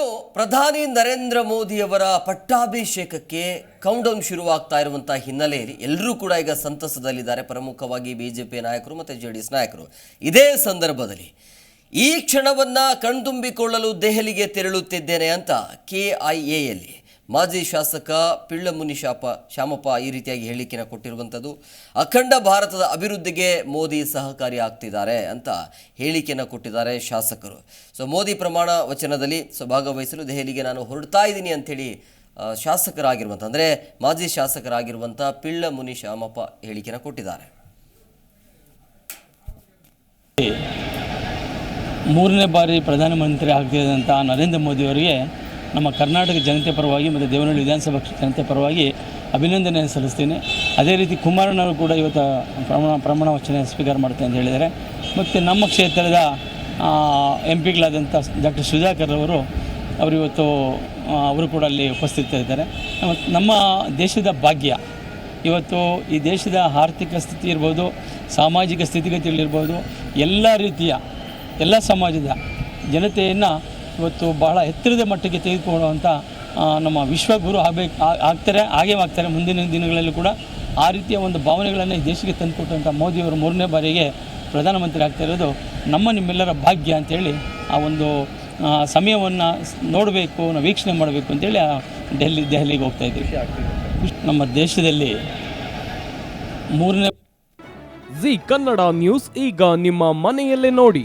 ಇನ್ನು ಪ್ರಧಾನಿ ನರೇಂದ್ರ ಮೋದಿಯವರ ಪಟ್ಟಾಭಿಷೇಕಕ್ಕೆ ಕೌಂಟೌನ್ ಶುರುವಾಗ್ತಾ ಇರುವಂತಹ ಹಿನ್ನೆಲೆಯಲ್ಲಿ ಎಲ್ಲರೂ ಕೂಡ ಈಗ ಸಂತಸದಲ್ಲಿದ್ದಾರೆ. ಪ್ರಮುಖವಾಗಿ ಬಿಜೆಪಿ ನಾಯಕರು ಮತ್ತು ಜೆ ಡಿ ಎಸ್ ನಾಯಕರು. ಇದೇ ಸಂದರ್ಭದಲ್ಲಿ ಈ ಕ್ಷಣವನ್ನ ಕಣ್ತುಂಬಿಕೊಳ್ಳಲು ದೆಹಲಿಗೆ ತೆರಳುತ್ತಿದ್ದೇನೆ ಅಂತ ಕೆ ಐ ಎಯಲ್ಲಿ ಮಾಜಿ ಶಾಸಕ ಪಿಳ್ಳಮುನಿ ಶಾಪ ಶ್ಯಾಮಪ್ಪ ಈ ರೀತಿಯಾಗಿ ಹೇಳಿಕೆನ ಕೊಟ್ಟಿರುವಂಥದ್ದು. ಅಖಂಡ ಭಾರತದ ಅಭಿವೃದ್ಧಿಗೆ ಮೋದಿ ಸಹಕಾರಿ ಆಗ್ತಿದ್ದಾರೆ ಅಂತ ಹೇಳಿಕೆಯನ್ನು ಕೊಟ್ಟಿದ್ದಾರೆ ಶಾಸಕರು. ಸೊ, ಮೋದಿ ಪ್ರಮಾಣ ವಚನದಲ್ಲಿ ಸೊ, ಭಾಗವಹಿಸಲು ದೆಹಲಿಗೆ ನಾನು ಹೊರಡ್ತಾ ಇದ್ದೀನಿ ಅಂಥೇಳಿ ಶಾಸಕರಾಗಿರುವಂಥ, ಅಂದರೆ ಮಾಜಿ ಶಾಸಕರಾಗಿರುವಂಥ ಪಿಳ್ಳಮುನಿ ಶ್ಯಾಮಪ್ಪ ಹೇಳಿಕೆನ ಕೊಟ್ಟಿದ್ದಾರೆ. ಮೂರನೇ ಬಾರಿ ಪ್ರಧಾನಮಂತ್ರಿ ಆಗ್ತಿದ್ದಂಥ ನರೇಂದ್ರ ಮೋದಿಯವರಿಗೆ ನಮ್ಮ ಕರ್ನಾಟಕ ಜನತೆ ಪರವಾಗಿ ಮತ್ತು ದೇವನಹಳ್ಳಿ ವಿಧಾನಸಭಾ ಜನತೆ ಪರವಾಗಿ ಅಭಿನಂದನೆ ಸಲ್ಲಿಸ್ತೀನಿ. ಅದೇ ರೀತಿ ಕುಮಾರಣ್ಣವರು ಕೂಡ ಇವತ್ತು ಪ್ರಮಾಣ ಪ್ರಮಾಣ ವಚನ ಸ್ವೀಕಾರ ಮಾಡ್ತೇನೆ ಅಂತ ಹೇಳಿದ್ದಾರೆ. ಮತ್ತು ನಮ್ಮ ಕ್ಷೇತ್ರದ ಎಂ ಪಿಗಳಾದಂಥ ಡಾಕ್ಟರ್ ಸುಧಾಕರ್ ಅವರು ಅವರು ಇವತ್ತು ಅವರು ಕೂಡ ಅಲ್ಲಿ ಉಪಸ್ಥಿತರಿದ್ದಾರೆ ನಮ್ಮ ದೇಶದ ಭಾಗ್ಯ. ಇವತ್ತು ಈ ದೇಶದ ಆರ್ಥಿಕ ಸ್ಥಿತಿ ಇರ್ಬೋದು, ಸಾಮಾಜಿಕ ಸ್ಥಿತಿಗತಿಗಳಿರ್ಬೋದು ಎಲ್ಲ ರೀತಿಯ, ಎಲ್ಲ ಸಮಾಜದ ಜನತೆಯನ್ನು ಇವತ್ತು ಬಹಳ ಎತ್ತರದ ಮಟ್ಟಕ್ಕೆ ತೆಗೆದುಕೊಳ್ಳುವಂಥ ನಮ್ಮ ವಿಶ್ವಗುರು ಆಗಬೇಕು ಆಗ್ತಾರೆ, ಹಾಗೇ ಆಗ್ತಾರೆ. ಮುಂದಿನ ದಿನಗಳಲ್ಲಿ ಕೂಡ ಆ ರೀತಿಯ ಒಂದು ಭಾವನೆಗಳನ್ನು ಈ ದೇಶಕ್ಕೆ ತಂದುಕೊಟ್ಟಂಥ ಮೋದಿಯವರು ಮೂರನೇ ಬಾರಿಗೆ ಪ್ರಧಾನಮಂತ್ರಿ ಆಗ್ತಾ ಇರೋದು ನಮ್ಮ ನಿಮ್ಮೆಲ್ಲರ ಭಾಗ್ಯ ಅಂತೇಳಿ ಆ ಒಂದು ಸಮಯವನ್ನು ನೋಡಬೇಕು, ನಾವು ವೀಕ್ಷಣೆ ಮಾಡಬೇಕು ಅಂತೇಳಿ ಡೆಲ್ಲಿ ದೆಹಲಿಗೆ ಹೋಗ್ತಾ ಇದ್ದೀವಿ. ನಮ್ಮ ದೇಶದಲ್ಲಿ ಮೂರನೇ ಜಿ ಕನ್ನಡ ನ್ಯೂಸ್ ಈಗ ನಿಮ್ಮ ಮನೆಯಲ್ಲೇ ನೋಡಿ.